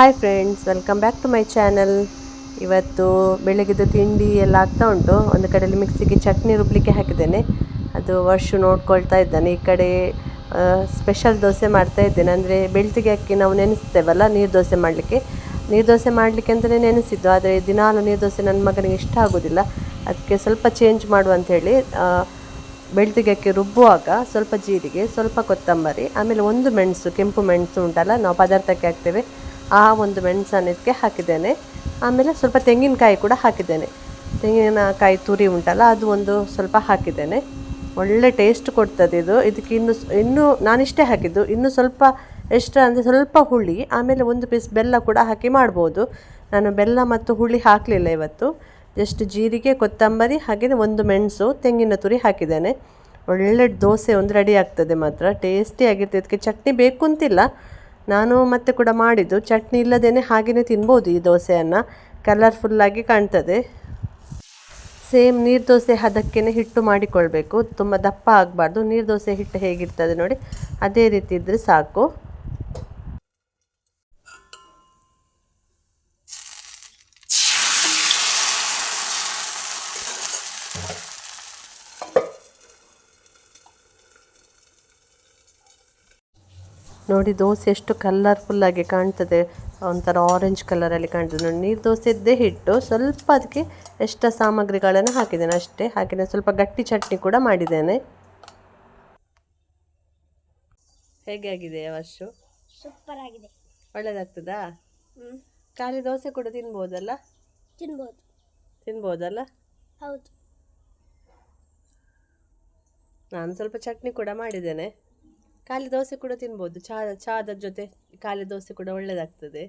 Hi friends welcome back to my channel ಇವತ್ತು ಬೆಳಗ್ಗೆದು ತಿಂಡಿ ಎಲ್ಲ ಆಗ್ತಾ ಉಂಟು. ಒಂದು ಕಡೆಯಲ್ಲಿ ಮಿಕ್ಸಿಗೆ ಚಟ್ನಿ ರುಬ್ಲಿಕ್ಕೆ ಹಾಕಿದ್ದೇನೆ. ಅದು ವರ್ಷ ನೋಡ್ಕೊಳ್ತಾ ಇದ್ದಾನೆ. ಈ ಕಡೆ ಸ್ಪೆಷಲ್ ದೋಸೆ ಮಾಡ್ತಾ ಇದ್ದೇನೆ. ಅಂದರೆ ಬೆಳ್ತಿಗೆ ಅಕ್ಕಿ ನಾವು ನೆನೆಸ್ತೇವಲ್ಲ ನೀರು ದೋಸೆ ಮಾಡಲಿಕ್ಕೆ. ನೀರು ದೋಸೆ ಮಾಡಲಿಕ್ಕೆ ಅಂತಲೇ ನೆನೆಸಿದ್ದು. ಆದರೆ ದಿನಾಲು ನೀರು ದೋಸೆ ನನ್ನ ಮಗನಿಗೆ ಇಷ್ಟ ಆಗೋದಿಲ್ಲ. ಅದಕ್ಕೆ ಸ್ವಲ್ಪ ಚೇಂಜ್ ಮಾಡುವಂಥೇಳಿ ಬೆಳ್ತಿಗೆ ಅಕ್ಕಿ ರುಬ್ಬುವಾಗ ಸ್ವಲ್ಪ ಜೀರಿಗೆ, ಸ್ವಲ್ಪ ಕೊತ್ತಂಬರಿ, ಆಮೇಲೆ ಒಂದು ಮೆಣಸು, ಕೆಂಪು ಮೆಣಸು ಉಂಟಲ್ಲ, ನಾವು ಪದಾರ್ಥಕ್ಕೆ ಹಾಕ್ತೇವೆ. ಆ ಒಂದು ಮೆಣಸನ್ನು ಇದಕ್ಕೆ ಹಾಕಿದ್ದೇನೆ. ಆಮೇಲೆ ಸ್ವಲ್ಪ ತೆಂಗಿನಕಾಯಿ ಕೂಡ ಹಾಕಿದ್ದೇನೆ. ತೆಂಗಿನಕಾಯಿ ತುರಿ ಉಂಟಲ್ಲ, ಅದು ಒಂದು ಸ್ವಲ್ಪ ಹಾಕಿದ್ದೇನೆ. ಒಳ್ಳೆ ಟೇಸ್ಟ್ ಕೊಡ್ತದೆ ಇದು. ಇದಕ್ಕೆ ಇನ್ನು ಇನ್ನೂ ನಾನಿಷ್ಟೇ ಹಾಕಿದ್ದು. ಇನ್ನು ಸ್ವಲ್ಪ ಎಕ್ಸ್ಟ್ರಾ ಅಂದರೆ ಸ್ವಲ್ಪ ಹುಳಿ, ಆಮೇಲೆ ಒಂದು ಪೀಸ್ ಬೆಲ್ಲ ಕೂಡ ಹಾಕಿ ಮಾಡ್ಬೋದು. ನಾನು ಬೆಲ್ಲ ಮತ್ತು ಹುಳಿ ಹಾಕಲಿಲ್ಲ ಇವತ್ತು. ಜಸ್ಟ್ ಜೀರಿಗೆ, ಕೊತ್ತಂಬರಿ, ಹಾಗೆಯೇ ಒಂದು ಮೆಣಸು, ತೆಂಗಿನ ತುರಿ ಹಾಕಿದ್ದೇನೆ. ಒಳ್ಳೆ ದೋಸೆ ಒಂದು ರೆಡಿ ಆಗ್ತದೆ ಮಾತ್ರ. ಟೇಸ್ಟಿ ಆಗಿರ್ತದೆ. ಇದಕ್ಕೆ ಚಟ್ನಿ ಬೇಕು ಅಂತಿಲ್ಲ. ನಾನು ಮತ್ತೆ ಕೂಡ ಮಾಡಿದ್ದು. ಚಟ್ನಿ ಇಲ್ಲದೇ ಹಾಗೆಯೇ ತಿನ್ಬೋದು ಈ ದೋಸೆಯನ್ನು. ಕಲರ್ಫುಲ್ಲಾಗಿ ಕಾಣ್ತದೆ. ಸೇಮ್ ನೀರು ದೋಸೆ ಹದಕ್ಕೇ ಹಿಟ್ಟು ಮಾಡಿಕೊಳ್ಬೇಕು. ತುಂಬ ದಪ್ಪ ಆಗಬಾರ್ದು. ನೀರು ದೋಸೆ ಹಿಟ್ಟು ಹೇಗಿರ್ತದೆ ನೋಡಿ, ಅದೇ ರೀತಿ ಇದ್ದರೆ ಸಾಕು. ನೋಡಿ ದೋಸೆ ಎಷ್ಟು ಕಲರ್ಫುಲ್ಲಾಗಿ ಕಾಣ್ತದೆ. ಒಂಥರ ಆರೆಂಜ್ ಕಲರಲ್ಲಿ ಕಾಣ್ತದೆ. ನೋಡಿ ನೀರು ದೋಸೆದ್ದೇ ಹಿಟ್ಟು. ಸ್ವಲ್ಪ ಅದಕ್ಕೆ ಎಷ್ಟು ಸಾಮಗ್ರಿಗಳನ್ನು ಹಾಕಿದ್ದೇನೆ ಅಷ್ಟೇ. ಹಾಗೆಯೇ ಸ್ವಲ್ಪ ಗಟ್ಟಿ ಚಟ್ನಿ ಕೂಡ ಮಾಡಿದ್ದೇನೆ. ಹೇಗೆ ಆಗಿದೆ ವರ್ಷು? ಸೂಪರ್ ಆಗಿದೆ. ಒಳ್ಳೇದಾಗ್ತದಾ? ಖಾಲಿ ದೋಸೆ ಕೂಡ ತಿನ್ಬೋದಲ್ಲ? ತಿನ್ಬೋದು. ತಿನ್ಬೋದಲ್ಲ? ಹೌದು. ನಾನು ಸ್ವಲ್ಪ ಚಟ್ನಿ ಕೂಡ ಮಾಡಿದ್ದೇನೆ. ಖಾಲಿ ದೋಸೆ ಕೂಡ ತಿನ್ಬೋದು. ಚಾ, ಚಾದ ಜೊತೆ ಖಾಲಿ ದೋಸೆ ಕೂಡ ಒಳ್ಳೆಯದಾಗ್ತದೆ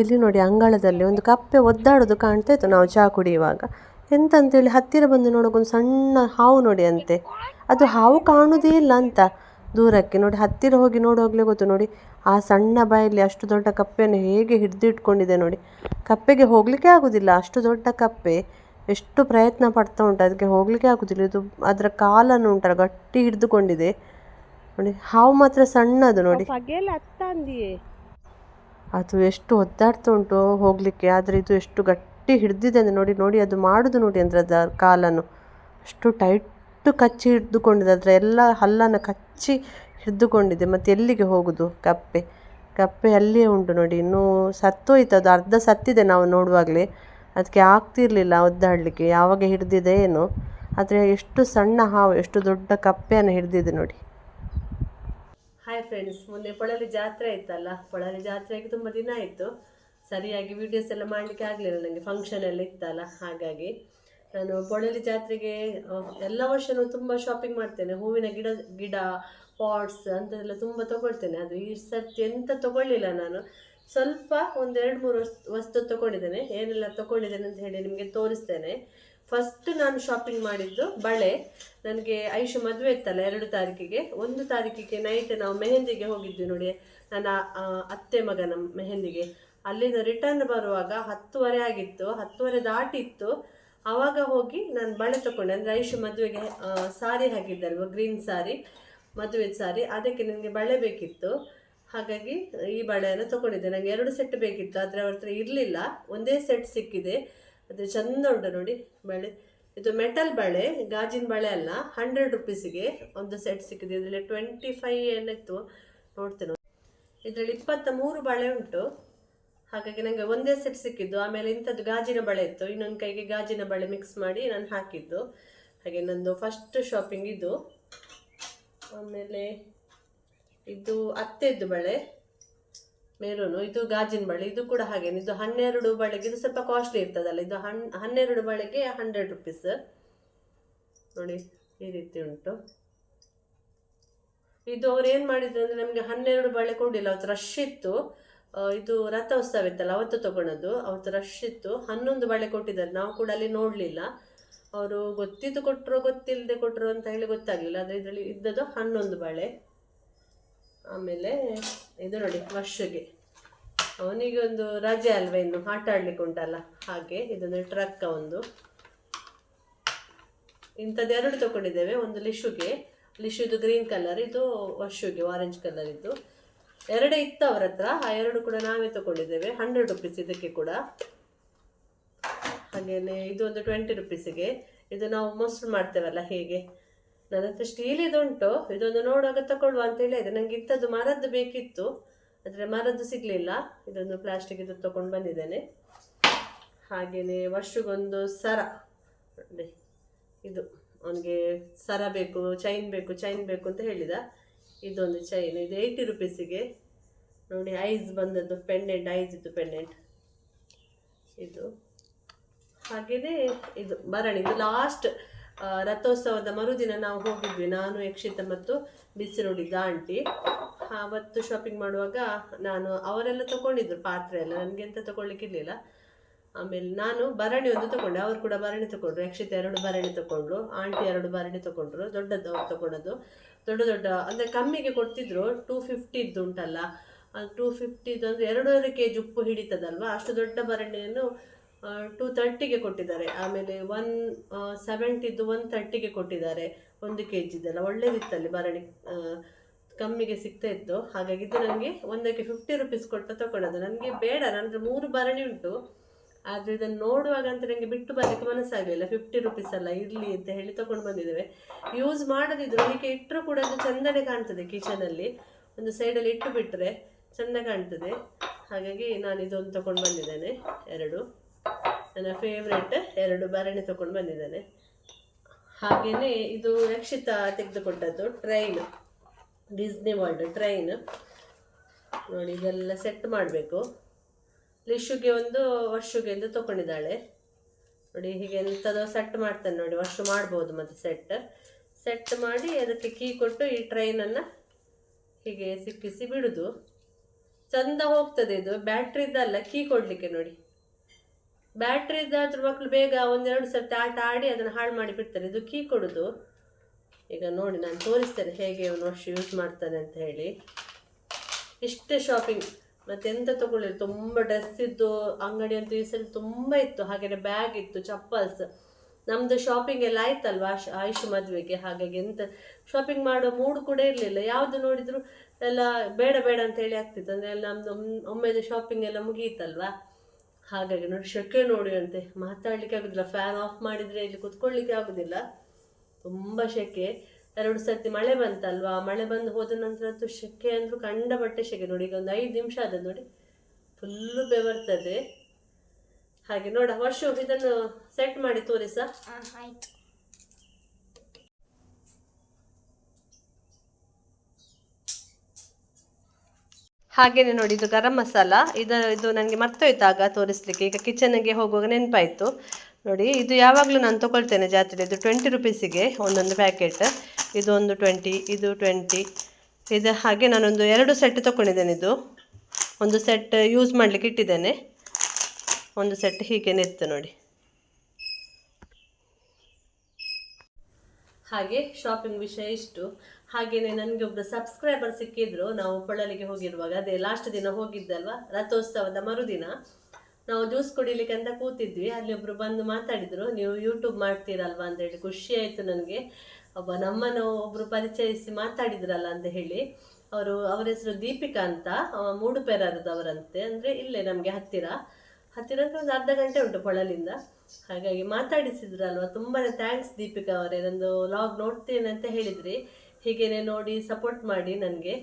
ಇಲ್ಲಿ ನೋಡಿ ಅಂಗಳದಲ್ಲಿ ಒಂದು ಕಪ್ಪೆ ಒದ್ದಾಡೋದು ಕಾಣ್ತಾ ಇತ್ತು. ನಾವು ಚಹಾ ಕುಡಿಯುವಾಗ. ಎಂತ ಅಂತೇಳಿ ಹತ್ತಿರ ಬಂದು ನೋಡೋಕೆ ಒಂದು ಸಣ್ಣ ಹಾವು ನೋಡಿ ಅಂತೆ. ಅದು ಹಾವು ಕಾಣುವುದೇ ಇಲ್ಲ ಅಂತ ದೂರಕ್ಕೆ ನೋಡಿ ಹತ್ತಿರ ಹೋಗಿ ನೋಡುವಾಗಲೇ ಗೊತ್ತು ನೋಡಿ. ಆ ಸಣ್ಣ ಬಾಯಲ್ಲಿ ಅಷ್ಟು ದೊಡ್ಡ ಕಪ್ಪೆಯನ್ನು ಹೇಗೆ ಹಿಡಿದಿಟ್ಕೊಂಡಿದೆ ನೋಡಿ. ಕಪ್ಪೆಗೆ ಹೋಗಲಿಕ್ಕೆ ಆಗೋದಿಲ್ಲ. ಅಷ್ಟು ದೊಡ್ಡ ಕಪ್ಪೆ. ಎಷ್ಟು ಪ್ರಯತ್ನ ಪಡ್ತಾ ಉಂಟು ಅದಕ್ಕೆ ಹೋಗಲಿಕ್ಕೆ ಆಗೋದಿಲ್ಲ. ಇದು ಅದರ ಕಾಲನ್ನು ಉಂಟಲ್ಲ ಗಟ್ಟಿ ಹಿಡಿದುಕೊಂಡಿದೆ. ನೋಡಿ ಹಾವು ಮಾತ್ರ ಸಣ್ಣದು ನೋಡಿ. ಅದು ಎಷ್ಟು ಒದ್ದಾಡ್ತಾ ಉಂಟು ಹೋಗಲಿಕ್ಕೆ ಆದರೆ ಇದು ಎಷ್ಟು ಗಟ್ಟಿ ಹಿಡಿದಿದೆ ಅಂದರೆ ನೋಡಿ ನೋಡಿ ಅದು ಮಾಡುದು ನೋಡಿ ಅಂದರೆ ಅದರ ಕಾಲನ್ನು. ಅಷ್ಟು ಟೈಟ್ ಕಚ್ಚಿ ಹಿಡಿದುಕೊಂಡಿದೆ ಅದರ ಎಲ್ಲ ಹಲ್ಲನ್ನು ಕಚ್ಚಿ ಹಿಡಿದುಕೊಂಡಿದೆ. ಮತ್ತೆ ಎಲ್ಲಿಗೆ ಹೋಗುದು? ಕಪ್ಪೆ. ಕಪ್ಪೆ ಅಲ್ಲಿಯೇ ಉಂಟು ನೋಡಿ ಇನ್ನೂ ಸತ್ತೋಯ್ತು ಅದು ಅರ್ಧ ಸತ್ತಿದೆ ನಾವು ನೋಡುವಾಗಲೇ. ಅದಕ್ಕೆ ಆಗ್ತಿರಲಿಲ್ಲ ಒದ್ದಾಡಲಿಕ್ಕೆ. ಯಾವಾಗ ಹಿಡ್ದಿದೆ ಏನು? ಆದರೆ ಎಷ್ಟು ಸಣ್ಣ ಹಾವು, ಎಷ್ಟು ದೊಡ್ಡ ಕಪ್ಪೆಯನ್ನು ಹಿಡಿದಿದೆ ನೋಡಿ. ಹಾಯ್ ಫ್ರೆಂಡ್ಸ್ ಮೊನ್ನೆ ಪೊಳಲಿ ಜಾತ್ರೆ ಇತ್ತಲ್ಲ? ಪೊಳಲಿ ಜಾತ್ರೆಗೆ ತುಂಬ ದಿನ ಆಯಿತು. ಸರಿಯಾಗಿ ವಿಡಿಯೋಸ್ ಎಲ್ಲ ಮಾಡಲಿಕ್ಕೆ ಆಗಲಿಲ್ಲ ನನಗೆ ಫಂಕ್ಷನ್ ಎಲ್ಲ ಇತ್ತಲ್ಲ, ಹಾಗಾಗಿ. ನಾನು ಪೊಳಲಿ ಜಾತ್ರೆಗೆ ಎಲ್ಲ ವರ್ಷನೂ ತುಂಬ ಶಾಪಿಂಗ್ ಮಾಡ್ತೇನೆ. ಹೂವಿನ ಗಿಡ ಗಿಡ ಪಾಟ್ಸ್ ಅಂಥದ್ದೆಲ್ಲ ತುಂಬ ತೊಗೊಳ್ತೇನೆ. ಅದು ಈ ಸರ್ತಿ ಎಂತ ತೊಗೊಳ್ಳಿಲ್ಲ ನಾನು. ಸ್ವಲ್ಪ ಒಂದೆರಡು ಮೂರು ವಸ್ತು ತಗೊಂಡಿದ್ದೇನೆ. ಏನೆಲ್ಲ ತಗೊಂಡಿದ್ದೇನೆ ಅಂತ ಹೇಳಿ ನಿಮಗೆ ತೋರಿಸ್ತೇನೆ. ಫಸ್ಟ್ ನಾನು ಶಾಪಿಂಗ್ ಮಾಡಿದ್ದು ಬಳೆ. ನನಗೆ ಐಶು ಮದುವೆ ಇತ್ತಲ್ಲ ಎರಡು ತಾರೀಕಿಗೆ. ಒಂದು ತಾರೀಕಿಗೆ ನೈಟ್ ನಾವು ಮೆಹಂದಿಗೆ ಹೋಗಿದ್ವಿ ನೋಡಿ. ನನ್ನ ಅತ್ತೆ ಮಗನ ಮೆಹಂದಿಗೆ. ಅಲ್ಲಿಂದ ರಿಟರ್ನ್ ಬರುವಾಗ ಹತ್ತುವರೆ ಆಗಿತ್ತು. ಹತ್ತುವರೆ ದಾಟಿತ್ತು. ಆವಾಗ ಹೋಗಿ ನಾನು ಬಳೆ ತಗೊಂಡೆ. ಅಂದರೆ ಐಶು ಮದುವೆಗೆ ಸಾರಿ ಹಾಕಿದ್ದಲ್ವ ಗ್ರೀನ್ ಸಾರಿ ಮದುವೆ ಸಾರಿ ಅದಕ್ಕೆ ನನಗೆ ಬಳೆ ಬೇಕಿತ್ತು. ಹಾಗಾಗಿ ಈ ಬಳೆಯನ್ನು ತಗೊಂಡಿದ್ದೆ. ನನಗೆ ಎರಡು ಸೆಟ್ ಬೇಕಿತ್ತು, ಆದರೆ ಅವ್ರ ಹತ್ರ ಇರಲಿಲ್ಲ. ಒಂದೇ ಸೆಟ್ ಸಿಕ್ಕಿದೆ. ಅದು ಚಂದ ಉಂಟು ನೋಡಿ ಬಳೆ. ಇದು ಮೆಟಲ್ ಬಳೆ, ಗಾಜಿನ ಬಳೆ ಅಲ್ಲ ಹಂಡ್ರೆಡ್ ರುಪೀಸಿಗೆ ಒಂದು ಸೆಟ್ ಸಿಕ್ಕಿದೆ. ಇದರಲ್ಲಿ ಟ್ವೆಂಟಿ ಫೈವ್ ಏನಿತ್ತು ನೋಡ್ತೇನೆ ಇದರಲ್ಲಿ ಇಪ್ಪತ್ತ ಮೂರು ಬಳೆ ಉಂಟು. ಹಾಗಾಗಿ ನನಗೆ ಒಂದೇ ಸೆಟ್ ಸಿಕ್ಕಿದ್ದು. ಆಮೇಲೆ ಇಂಥದ್ದು ಗಾಜಿನ ಬಳೆ ಇತ್ತು. ಇನ್ನೊಂದು ಕೈಗೆ ಗಾಜಿನ ಬಳೆ ಮಿಕ್ಸ್ ಮಾಡಿ ನಾನು ಹಾಕಿದ್ದು. ಹಾಗೆ ನಂದು ಫಸ್ಟ್ ಶಾಪಿಂಗ್ ಇದು. ಆಮೇಲೆ ಇದು ಅತ್ತೆದ್ದು ಬಳೆ ಮೇರೂನು ಇದು ಗಾಜಿನ ಬಳೆ, ಇದು ಕೂಡ ಹಾಗೆ ಇದು ಹನ್ನೆರಡು ಬಳೆಗೆ, ಇದು ಸ್ವಲ್ಪ ಕಾಸ್ಟ್ಲಿ ಇರ್ತದಲ್ಲ, ಇದು ಹನ್, ಹನ್ನೆರಡು ಬಳೆಗೆ ಹಂಡ್ರೆಡ್ ರುಪೀಸ್ ನೋಡಿ, ಈ ರೀತಿ ಉಂಟು. ಇದು ಅವ್ರು ಏನು ಮಾಡಿದ್ರು ಅಂದರೆ ನಮಗೆ ಹನ್ನೆರಡು ಬಳೆ ಕೊಡಲಿಲ್ಲ. ಅವತ್ತು ರಶ್ ಇತ್ತು. ಇದು ರಥೋತ್ಸವ ಇತ್ತಲ್ಲ, ಅವತ್ತು ತಗೊಳೋದು. ಅವತ್ತು ರಶ್ ಇತ್ತು. ಹನ್ನೊಂದು ಬಳೆ ಕೊಟ್ಟಿದ್ದಾರೆ. ನಾವು ಕೂಡ ಅಲ್ಲಿ ನೋಡಲಿಲ್ಲ. ಅವರು ಗೊತ್ತಿದ್ದು ಕೊಟ್ಟರು ಗೊತ್ತಿಲ್ಲದೆ ಕೊಟ್ಟರು ಅಂತ ಹೇಳಿ ಗೊತ್ತಾಗಲಿಲ್ಲ. ಆದರೆ ಇದರಲ್ಲಿ ಇದ್ದದ್ದು ಹನ್ನೊಂದು ಬಳೆ. ಆಮೇಲೆ ಇದು ನೋಡಿ ವರ್ಷಗೆ. ಅವನಿಗೆ ಒಂದು ರಜೆ ಅಲ್ವ ಇನ್ನು? ಆಟ ಆಡ್ಲಿಕ್ಕೆ ಉಂಟಲ್ಲ? ಹಾಗೆ ಇದೊಂದು ಟ್ರಕ್ ಒಂದು. ಇಂಥದ್ದು ಎರಡು ತಗೊಂಡಿದ್ದೇವೆ. ಒಂದು ಲಿಶುಗೆ ಲಿಶುದು ಗ್ರೀನ್ ಕಲರ್ ಇದು ವರ್ಷುಗೆ ಆರೆಂಜ್ ಕಲರ್ ಇದ್ದು. ಎರಡೇ ಇತ್ತು ಅವ್ರ ಹತ್ರ. ಆ ಎರಡು ಕೂಡ ನಾವೇ ತಗೊಂಡಿದ್ದೇವೆ. ಹಂಡ್ರೆಡ್ ರುಪೀಸ್ ಇದಕ್ಕೆ ಕೂಡ. ಹಾಗೇನೆ ಇದು ಒಂದು ಟ್ವೆಂಟಿ ರುಪೀಸಿಗೆ ಇದು ನಾವು ಮೊಸರು ಮಾಡ್ತೇವಲ್ಲ ಹೇಗೆ? ನನ್ನ ಹತ್ರ ಸ್ಟೀಲ್ ಉಂಟು ಇದೊಂದು ನೋಡುವಾಗ ತಗೊಳ್ಳುವ ಅಂತ ಹೇಳಿದೆ ನನಗೆ ಇಂಥದ್ದು ಮರದ್ದು ಬೇಕಿತ್ತು. ಆದರೆ ಮರದ್ದು ಸಿಗಲಿಲ್ಲ. ಇದೊಂದು ಪ್ಲಾಸ್ಟಿಕ್ ಇದು ತಗೊಂಡು ಬಂದಿದ್ದೇನೆ. ಹಾಗೆಯೇ ವರ್ಷಗೊಂದು ಸರ. ಇದು ಅವನಿಗೆ ಸರ ಬೇಕು ಚೈನ್ ಬೇಕು ಚೈನ್ ಬೇಕು ಅಂತ ಹೇಳಿದ. ಇದೊಂದು ಚೈನ್ ಇದು ಏಯ್ಟಿ ರುಪೀಸಿಗೆ ನೋಡಿ ಐಸ್ ಬಂದದ್ದು ಪೆಂಡೆಂಟ್ ಐಸ್ ಇದು ಪೆಂಡೆಂಟ್ ಇದು ಹಾಗೆಯೇ ಇದು. ಭರಣಿ ಇದು ಲಾಸ್ಟ್ ರಥೋತ್ಸವದ ಮರುದಿನ ನಾವು ಹೋಗಿದ್ವಿ. ನಾನು, ಯಕ್ಷಿತ ಮತ್ತು ಬಿಸಿ ನೋಡಿದ್ದ ಆಂಟಿ ಅವತ್ತು ಶಾಪಿಂಗ್ ಮಾಡುವಾಗ ನಾನು ಅವರೆಲ್ಲ ತಗೊಂಡಿದ್ರು ಪಾತ್ರೆ ಎಲ್ಲ. ನನಗೆ ಎಂತ ಇರಲಿಲ್ಲ. ಆಮೇಲೆ ನಾನು ಭರಣಿ ಒಂದು ತಗೊಂಡೆ. ಅವರು ಕೂಡ ಭರಣಿ ತಗೊಂಡ್ರು. ಯಕ್ಷಿತ ಎರಡು ಭರಣಿ ತಗೊಂಡ್ರು. ಆಂಟಿ ಎರಡು ಭರಣಿ ತಗೊಂಡ್ರು. ದೊಡ್ಡದ್ದು ಅವ್ರು ತಗೊಂಡದ್ದು. ದೊಡ್ಡ ದೊಡ್ಡ ಅಂದರೆ ಕಮ್ಮಿಗೆ ಕೊಡ್ತಿದ್ರು. ಟೂ ಫಿಫ್ಟಿದ್ದು ಉಂಟಲ್ಲ. ಟೂ ಫಿಫ್ಟಿದು ಅಂದರೆ ಎರಡೂವರೆ ಕೆ ಜಿ ಉಪ್ಪು ಹಿಡಿತದಲ್ವಾ? ಅಷ್ಟು ದೊಡ್ಡ ಭರಣಿಯನ್ನು ಟೂ ತರ್ಟಿಗೆ ಕೊಟ್ಟಿದ್ದಾರೆ. ಆಮೇಲೆ ಒನ್ ಸೆವೆಂಟಿದ್ದು ಒನ್ ತರ್ಟಿಗೆ ಕೊಟ್ಟಿದ್ದಾರೆ. ಒಂದು ಕೆ ಜಿದೆಲ್ಲ ಒಳ್ಳೇದಿತ್ತಲ್ಲಿ ಭರಣಿ ಕಮ್ಮಿಗೆ ಸಿಗ್ತಾ ಇತ್ತು. ಹಾಗಾಗಿ ಇದು ನನಗೆ ಒಂದಕ್ಕೆ ಫಿಫ್ಟಿ ರುಪೀಸ್ ಕೊಟ್ಟು ತಗೊಂಡದ್ದು ನನಗೆ ಬೇಡ ನನ್ನದು ಮೂರು ಭರಣಿ ಉಂಟು. ಆದರೆ ಇದನ್ನು ನೋಡುವಾಗ ಅಂತ ನನಗೆ ಬಿಟ್ಟು ಬರಲಿಕ್ಕೆ ಮನಸ್ಸಾಗಲಿಲ್ಲ. ಫಿಫ್ಟಿ ರುಪೀಸ್ ಅಲ್ಲ, ಇರಲಿ ಅಂತ ಹೇಳಿ ತಗೊಂಡು ಬಂದಿದ್ದೇವೆ. ಯೂಸ್ ಮಾಡದಿದ್ರು ಹೀಗೆ ಇಟ್ಟರೂ ಕೂಡ ಅದು ಚಂದನೆ ಕಾಣ್ತದೆ ಕಿಚನಲ್ಲಿ ಒಂದು ಸೈಡಲ್ಲಿ ಇಟ್ಟು ಬಿಟ್ಟರೆ ಚೆಂದ ಕಾಣ್ತದೆ. ಹಾಗಾಗಿ ನಾನು ಇದೊಂದು ತಗೊಂಡು ಬಂದಿದ್ದೇನೆ, ಎರಡು. ನನ್ನ ಫೇವ್ರೇಟ್ ಎರಡು ಭರಣಿ ತಗೊಂಡು ಬಂದಿದ್ದೇನೆ. ಹಾಗೆಯೇ ಇದು ರಕ್ಷಿತ ತೆಗೆದುಕೊಂಡದ್ದು ಟ್ರೈನ್ ಡಿಸ್ನಿ ವರ್ಲ್ಡ್ ಟ್ರೈನ್ ನೋಡಿ ಇದೆಲ್ಲ ಸೆಟ್ ಮಾಡಬೇಕು. ಲಿಶುಗೆ ಒಂದು ವರ್ಷಗೆ ಒಂದು ತಗೊಂಡಿದ್ದಾಳೆ. ನೋಡಿ ಹೀಗೆ ಎಂಥದೋ ಸೆಟ್ ಮಾಡ್ತಾನೆ ನೋಡಿ ವರ್ಷ ಮಾಡ್ಬೋದು ಮತ್ತು ಸೆಟ್ ಸೆಟ್ ಮಾಡಿ ಅದಕ್ಕೆ ಕೀ ಕೊಟ್ಟು ಈ ಟ್ರೈನನ್ನು ಹೀಗೆ ಸಿಕ್ಕಿಸಿ ಬಿಡುದು. ಚಂದ ಹೋಗ್ತದೆ ಇದು. ಬ್ಯಾಟ್ರಿದ್ದಲ್ಲ ಕೀ ಕೊಡಲಿಕ್ಕೆ ನೋಡಿ. ಬ್ಯಾಟ್ರಿ ಇದ್ದಾದ್ರೂ ಮಕ್ಕಳು ಬೇಗ ಒಂದೆರಡು ಸರ್ತಿ ಆಟ ಆಡಿ ಅದನ್ನು ಹಾಳು ಮಾಡಿ ಬಿಡ್ತಾರೆ. ಇದು ಕೀ ಕೊಡೋದು. ಈಗ ನೋಡಿ ನಾನು ತೋರಿಸ್ತೇನೆ ಹೇಗೆ ಅವನು ವರ್ಷ ಯೂಸ್ ಮಾಡ್ತಾನೆ ಅಂತ ಹೇಳಿ. ಇಷ್ಟೇ ಶಾಪಿಂಗ್ ಮತ್ತೆ ಎಂತ ತಗೊಳ್ಳಿಲ್ಲ ತುಂಬ ಡ್ರೆಸ್ ಇದ್ದು, ಅಂಗಡಿ ಅಂತ ಈ ಸಲ ತುಂಬ ಇತ್ತು. ಹಾಗೆಯೇ ಬ್ಯಾಗ್ ಇತ್ತು ಚಪ್ಪಲ್ಸ್ ನಮ್ಮದು ಶಾಪಿಂಗ್ ಎಲ್ಲ ಆಯ್ತಲ್ವಾ? ಆಶ್, ಆಯುಷ್ ಮದುವೆಗೆ. ಹಾಗಾಗಿ ಎಂತ ಶಾಪಿಂಗ್ ಮಾಡೋ ಮೂಡ್ ಕೂಡ ಇರಲಿಲ್ಲ. ಯಾವುದು ನೋಡಿದ್ರು ಎಲ್ಲ ಬೇಡ ಬೇಡ ಅಂತ ಹೇಳಿ ಆಗ್ತಿತ್ತು. ಅಂದರೆ ಎಲ್ಲ ನಮ್ಮದು ಒಮ್ಮೆದು ಶಾಪಿಂಗ್ ಎಲ್ಲ ಮುಗಿಯಿತಲ್ವಾ ಹಾಗಾಗಿ ನೋಡಿ ಶೆಕೆ ನೋಡಿ ಅಂತೆ. ಮಾತಾಡ್ಲಿಕ್ಕೆ ಆಗುದಿಲ್ಲ. ಫ್ಯಾನ್ ಆಫ್ ಮಾಡಿದರೆ ಇಲ್ಲಿ ಕುತ್ಕೊಳ್ಳಿಕ್ಕೆ ಆಗುದಿಲ್ಲ. ತುಂಬ ಶೆಕೆ. ಎರಡು ಸರ್ತಿ ಮಳೆ ಬಂತಲ್ವಾ? ಮಳೆ ಬಂದು ಹೋದ ನಂತರ ಅಂತೂ ಶೆಕೆ ಅಂದ್ರು ಕಂಡ ಬಟ್ಟೆ ಶೆಕೆ ನೋಡಿ. ಈಗ ಒಂದು ಐದು ನಿಮಿಷ ಆದ ನೋಡಿ. ಫುಲ್ಲು ಬೆವರ್ತದೆ ಹಾಗೆ ನೋಡ, ವರ್ಷ ಇದನ್ನು ಸೆಟ್ ಮಾಡಿ ತೋರಿಸ? ಹಾಂ ಆಯ್ತು ಹಾಗೇನೆ ನೋಡಿ, ಇದು ಗರಂ ಮಸಾಲ. ಇದು ಇದು ನನಗೆ ಮರ್ತೋಯ್ತು ಆಗ ತೋರಿಸ್ಲಿಕ್ಕೆ. ಈಗ ಕಿಚನ್ಗೆ ಹೋಗುವಾಗ ನೆನಪಾಯಿತು. ನೋಡಿ, ಇದು ಯಾವಾಗಲೂ ನಾನು ತೊಗೊಳ್ತೇನೆ ಜಾತ್ರೆ ಇದು ಟ್ವೆಂಟಿ ರುಪೀಸಿಗೆ ಒಂದೊಂದು ಪ್ಯಾಕೆಟ್ ಇದು ಒಂದು ಟ್ವೆಂಟಿ ಇದು ಟ್ವೆಂಟಿ ಇದು ಹಾಗೆ ನಾನೊಂದು ಎರಡು ಸೆಟ್ ತೊಗೊಂಡಿದ್ದೇನೆ ಇದು. ಒಂದು ಸೆಟ್ ಯೂಸ್ ಮಾಡಲಿಕ್ಕೆ ಇಟ್ಟಿದ್ದೇನೆ. ಒಂದು ಸೆಟ್ ಹೀಗೆ ಇತ್ತು ನೋಡಿ. ಹಾಗೆ ಶಾಪಿಂಗ್ ವಿಷಯ ಇಷ್ಟು. ಹಾಗೆಯೇ ನನಗೆ ಒಬ್ಬರು ಸಬ್ಸ್ಕ್ರೈಬರ್ ಸಿಕ್ಕಿದ್ರು, ನಾವು ಕೊಳ್ಳಲಿಗೆ ಹೋಗಿರುವಾಗ, ಅದೇ ಲಾಸ್ಟ್ ದಿನ ಹೋಗಿದ್ದಲ್ವಾ, ರಥೋತ್ಸವದ ಮರುದಿನ, ನಾವು ಜ್ಯೂಸ್ ಕುಡಿಲಿಕ್ಕೆ ಅಂತ ಕೂತಿದ್ವಿ, ಅಲ್ಲಿ ಒಬ್ರು ಬಂದು ಮಾತಾಡಿದ್ರು, ನೀವು ಯೂಟ್ಯೂಬ್ ಮಾಡ್ತೀರಲ್ವಾ ಅಂತ ಹೇಳಿ, ಖುಷಿ ಆಯಿತು ನನಗೆ. ಒಬ್ಬ ನಮ್ಮನ್ನು ಒಬ್ಬರು ಪರಿಚಯಿಸಿ ಮಾತಾಡಿದ್ರಲ್ಲ ಅಂತ ಹೇಳಿ, ಅವರು, ಅವರ ಹೆಸರು ದೀಪಿಕಾ ಅಂತ, ಅವ ಮೂಡುಪೆರಾರದವರಂತೆ, ಅಂದರೆ ಇಲ್ಲೇ ನಮಗೆ ಹತ್ತಿರ. ಹತ್ತಿರ ಅಂತ ಒಂದು ಅರ್ಧ ಗಂಟೆ ಉಂಟು ಪೊಳಲಿಂದ ಹಾಗಾಗಿ ಮಾತಾಡಿಸಿದ್ರಲ್ವ ತುಂಬಾ ಥ್ಯಾಂಕ್ಸ್ ದೀಪಿಕಾ ಅವರೇ, ನಂದು ಲಾಗ್ ನೋಡ್ತೇನೆ ಅಂತ ಹೇಳಿದ್ರಿ. ಹೀಗೇನೆ ನೋಡಿ ಸಪೋರ್ಟ್ ಮಾಡಿ ನನಗೆ.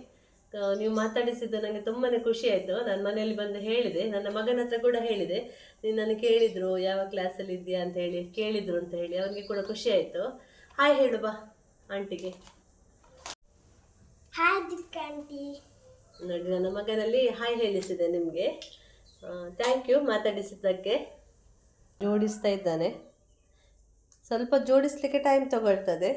ನೀವು ಮಾತಾಡಿಸಿದ್ದು ನನಗೆ ತುಂಬಾ ಖುಷಿ ಆಯಿತು. ನಾನು ಮನೆಯಲ್ಲಿ ಬಂದು ಹೇಳಿದೆ. ನನ್ನ ಮಗನ ಹತ್ರ ಕೂಡ ಹೇಳಿದೆ. ನೀನು ನನಗೆ ಕೇಳಿದ್ರು ಯಾವ ಕ್ಲಾಸಲ್ಲಿ ಇದೆಯಾ ಅಂತ ಹೇಳಿ ಕೇಳಿದ್ರು ಅಂತ ಹೇಳಿ. ಅವನಿಗೆ ಕೂಡ ಖುಷಿ ಆಯಿತು. ಹಾಯ್ ಹೇಳು ಬಾ ಆಂಟಿಗೆ. Hi aunty. ನೋಡಿ ನನ್ನ ಮಗನಲ್ಲಿ ಹಾಯ್ ಹೇಳಿಸಿದೆ ನಿಮಗೆ. ಥ್ಯಾಂಕ್ ಯು ಮಾತಾಡಿಸಿದ್ದಕ್ಕೆ. ಜೋಡಿಸ್ತಾ ಇದ್ದಾನೆ. ಸ್ವಲ್ಪ ಜೋಡಿಸ್ಲಿಕ್ಕೆ ಟೈಮ್ ತಗೊಳ್ತದೆ.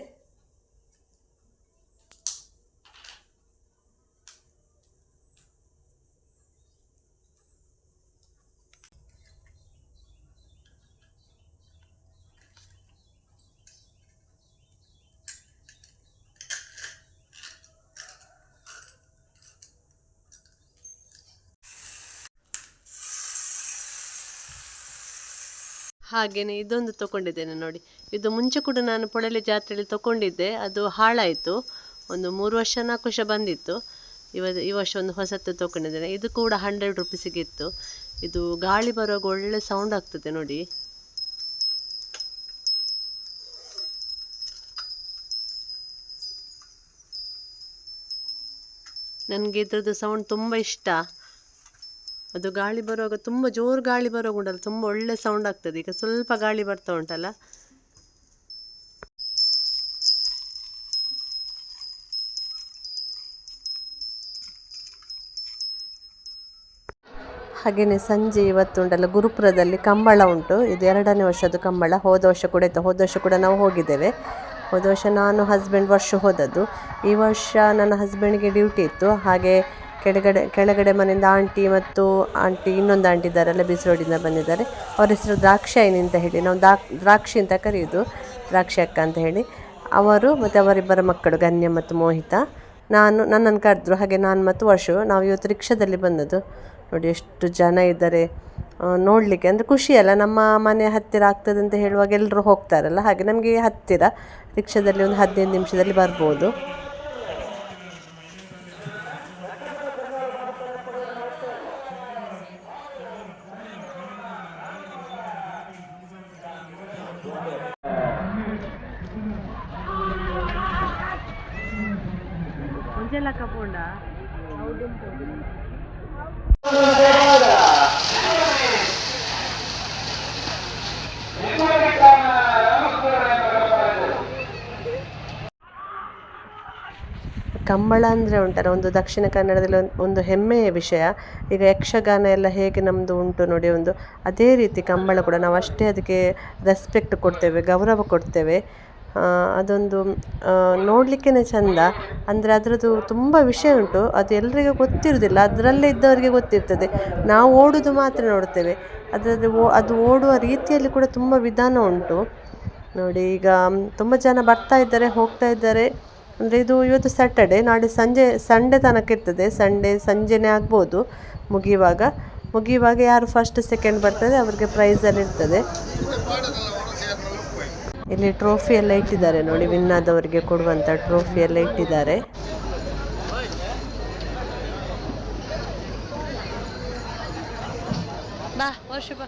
ಹಾಗೆಯೇ ಇದೊಂದು ತಗೊಂಡಿದ್ದೇನೆ ನೋಡಿ. ಇದು ಮುಂಚೆ ಕೂಡ ನಾನು ಪೊಳಲಿ ಜಾತ್ರೆಯಲ್ಲಿ ತಗೊಂಡಿದ್ದೆ. ಅದು ಹಾಳಾಯಿತು. ಒಂದು ಮೂರು ವರ್ಷ, ನಾಲ್ಕು ವರ್ಷ ಬಂದಿತ್ತು. ಇವತ್ತು ಈ ವರ್ಷ ಒಂದು ಹೊಸತ್ತು ತೊಗೊಂಡಿದ್ದೇನೆ. ಇದು ಕೂಡ ಹಂಡ್ರೆಡ್ ರುಪೀಸಿಗಿತ್ತು ಇದು ಗಾಳಿ ಬರುವಾಗ ಒಳ್ಳೆ ಸೌಂಡ್ ಆಗ್ತದೆ ನೋಡಿ. ನನಗೆ ಇದ್ರದ್ದು ಸೌಂಡ್ ತುಂಬ ಇಷ್ಟ. ಅದು ಗಾಳಿ ಬರುವಾಗ ತುಂಬ ಜೋರು ಗಾಳಿ ಬರುವಾಗ ಉಂಟಲ್ಲ, ತುಂಬ ಒಳ್ಳೆ ಸೌಂಡ್ ಆಗ್ತದೆ. ಈಗ ಸ್ವಲ್ಪ ಗಾಳಿ ಬರ್ತಾ ಉಂಟಲ್ಲ? ಹಾಗೆಯೇ ಸಂಜೆ ಇವತ್ತು ಉಂಟಲ್ಲ, ಗುರುಪುರದಲ್ಲಿ ಕಂಬಳ ಉಂಟು. ಇದು ಎರಡನೇ ವರ್ಷದ್ದು ಕಂಬಳ. ಹೋದ ವರ್ಷ ಕೂಡ ಇತ್ತು. ಹೋದ ವರ್ಷ ಕೂಡ ನಾವು ಹೋಗಿದ್ದೇವೆ. ಹೋದ ವರ್ಷ ನಾನು ಹಸ್ಬೆಂಡ್ ವರ್ಷ ಹೋದದ್ದು. ಈ ವರ್ಷ ನನ್ನ ಹಸ್ಬೆಂಡ್ಗೆ ಡ್ಯೂಟಿ ಇತ್ತು. ಹಾಗೆ ಕೆಳಗಡೆ ಕೆಳಗಡೆ ಮನೆಯಿಂದ ಆಂಟಿ ಮತ್ತು ಆಂಟಿ ಇನ್ನೊಂದು ಆಂಟಿ ಇದ್ದಾರಲ್ಲ ಬಿಸಿ ರೋಡಿಂದ ಬಂದಿದ್ದಾರೆ. ಅವ್ರ ಹೆಸರು ದ್ರಾಕ್ಷಾಯಿನಿ ಅಂತ ಹೇಳಿ, ನಾವು ದಾ ದ್ರಾಕ್ಷಿ ಅಂತ ಕರೆಯೋದು, ದ್ರಾಕ್ಷಿ ಅಕ್ಕ ಅಂತ ಹೇಳಿ. ಅವರು ಮತ್ತು ಅವರಿಬ್ಬರ ಮಕ್ಕಳು ಗನ್ಯ ಮತ್ತು ಮೋಹಿತ. ನಾನು, ನನ್ನನ್ನು ಕರೆದ್ರು, ಹಾಗೆ ನಾನು ಮತ್ತು ವರ್ಷು, ನಾವು ಇವತ್ತು ರಿಕ್ಷಾದಲ್ಲಿ ಬಂದದ್ದು. ನೋಡಿ ಎಷ್ಟು ಜನ ಇದ್ದಾರೆ ನೋಡಲಿಕ್ಕೆ ಅಂದರೆ ಖುಷಿಯಲ್ಲ ನಮ್ಮ ಮನೆ ಹತ್ತಿರ ಆಗ್ತದೆ ಅಂತ ಹೇಳುವಾಗ ಎಲ್ಲರೂ ಹೋಗ್ತಾರಲ್ಲ, ಹಾಗೆ ನಮಗೆ ಹತ್ತಿರ, ರಿಕ್ಷಾದಲ್ಲಿ ಒಂದು ಹದಿನೈದು ನಿಮಿಷದಲ್ಲಿ ಬರ್ಬೋದು. ಒಂಜೆಲ್ಲ ಕಪೋಂಡ ಕಂಬಳ ಅಂದರೆ ಉಂಟಲ್ಲ, ಒಂದು ದಕ್ಷಿಣ ಕನ್ನಡದಲ್ಲಿ ಒಂದು ಹೆಮ್ಮೆಯ ವಿಷಯ. ಈಗ ಯಕ್ಷಗಾನ ಎಲ್ಲ ಹೇಗೆ ನಮ್ಮದು ಉಂಟು ನೋಡಿ ಒಂದು, ಅದೇ ರೀತಿ ಕಂಬಳ ಕೂಡ ನಾವು ಅಷ್ಟೇ ಅದಕ್ಕೆ ರೆಸ್ಪೆಕ್ಟ್ ಕೊಡ್ತೇವೆ, ಗೌರವ ಕೊಡ್ತೇವೆ. ಅದೊಂದು ನೋಡಲಿಕ್ಕೇ ಚಂದ. ಅಂದರೆ ಅದರದ್ದು ತುಂಬ ವಿಷಯ ಉಂಟು, ಅದು ಎಲ್ಲರಿಗೂ ಗೊತ್ತಿರೋದಿಲ್ಲ, ಅದರಲ್ಲೇ ಇದ್ದವರಿಗೆ ಗೊತ್ತಿರ್ತದೆ. ನಾವು ಓಡೋದು ಮಾತ್ರ ನೋಡ್ತೇವೆ. ಅದರದ್ದು ಓ, ಅದು ಓಡುವ ರೀತಿಯಲ್ಲಿ ಕೂಡ ತುಂಬ ವಿಧಾನ ಉಂಟು. ನೋಡಿ ಈಗ, ತುಂಬ ಜನ ಬರ್ತಾ ಇದ್ದಾರೆ, ಹೋಗ್ತಾ ಇದ್ದಾರೆ. ಅಂದರೆ ಇದು ಇವತ್ತು ಸ್ಯಾಟರ್ಡೆ ನಾಳೆ ಸಂಜೆ ಸಂಡೇ ತನಕ ಇರ್ತದೆ. ಸಂಡೇ ಸಂಜೆನೇ ಆಗ್ಬೋದು ಮುಗಿಯುವಾಗ. ಮುಗಿಯುವಾಗ ಯಾರು ಫಸ್ಟ್ ಸೆಕೆಂಡ್ ಬರ್ತದೆ, ಅವ್ರಿಗೆ ಪ್ರೈಸಲ್ಲಿ ಇರ್ತದೆ. ಇಲ್ಲಿ ಟ್ರೋಫಿ ಎಲ್ಲ ಇಟ್ಟಿದ್ದಾರೆ ನೋಡಿ ವಿನ್ ಆದವರಿಗೆ ಕೊಡುವಂಥ ಟ್ರೋಫಿ ಎಲ್ಲ ಇಟ್ಟಿದ್ದಾರೆ. ಬಾ, ವರ್ಷ ಬಾ.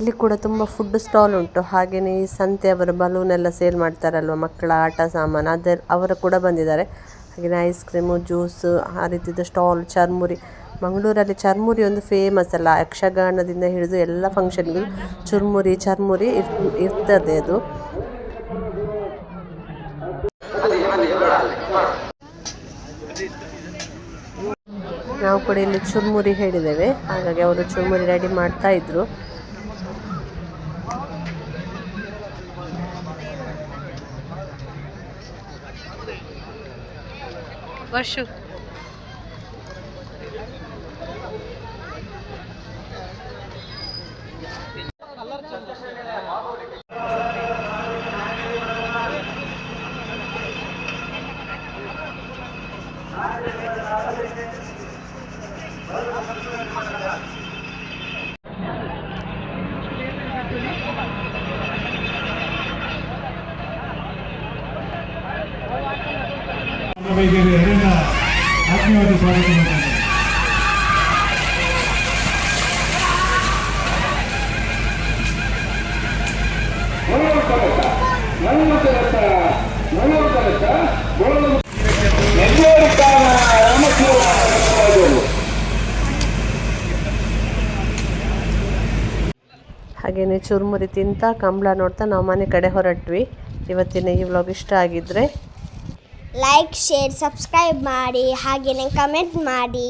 ಇಲ್ಲಿ ಕೂಡ ತುಂಬ ಫುಡ್ ಸ್ಟಾಲ್ ಉಂಟು. ಹಾಗೆಯೇ ಈ ಸಂತೆ ಅವರು ಬಲೂನ್ ಎಲ್ಲ ಸೇಲ್ ಮಾಡ್ತಾರಲ್ವ, ಮಕ್ಕಳ ಆಟ ಸಾಮಾನು ಅದರ ಅವರು ಕೂಡ ಬಂದಿದ್ದಾರೆ. ಹಾಗೆಯೇ ಐಸ್ ಕ್ರೀಮು ಜ್ಯೂಸು ಆ ರೀತಿಯದ ಸ್ಟಾಲ್ ಚರ್ಮುರಿ. ಮಂಗಳೂರಲ್ಲಿ ಚರ್ಮುರಿ ಒಂದು ಫೇಮಸ್ ಅಲ್ಲ. ಯಕ್ಷಗಾನದಿಂದ ಹಿಡಿದು ಎಲ್ಲ ಫಂಕ್ಷನ್ಗೂ ಚುರ್ಮುರಿ, ಚರ್ಮುರಿ ಇರ್ ಇರ್ತದೆ ಅದು. ನಾವು ಕೂಡ ಇಲ್ಲಿ ಚುರ್ಮುರಿ ಹೇಳಿದ್ದೇವೆ. ಹಾಗಾಗಿ ಅವರು ಚುರ್ಮುರಿ ರೆಡಿ ಮಾಡ್ತಾ ಇದ್ರು. ವರ್ಷು ವೈದ್ಯರು ಎಲ್ಲರಿಂದ ಆತ್ಮೀಯವಾದ ಸ್ವಾಗತ ಮಾಡ್ತಾರೆ ಹಾಗೆಯೇ ಚುರುಮುರಿ ತಿಂತ, ಕಂಬಳ ನೋಡ್ತಾ ನಾವು ಮನೆ ಕಡೆ ಹೊರಟ್ವಿ. ಇವತ್ತಿನ ಈ ವ್ಲಾಗ್ ಇಷ್ಟ ಆಗಿದ್ರೆ ಲೈಕ್ ಶೇರ್ ಸಬ್ಸ್ಕ್ರೈಬ್ ಮಾಡಿ ಹಾಗೆಯೇ ಕಮೆಂಟ್ ಮಾಡಿ.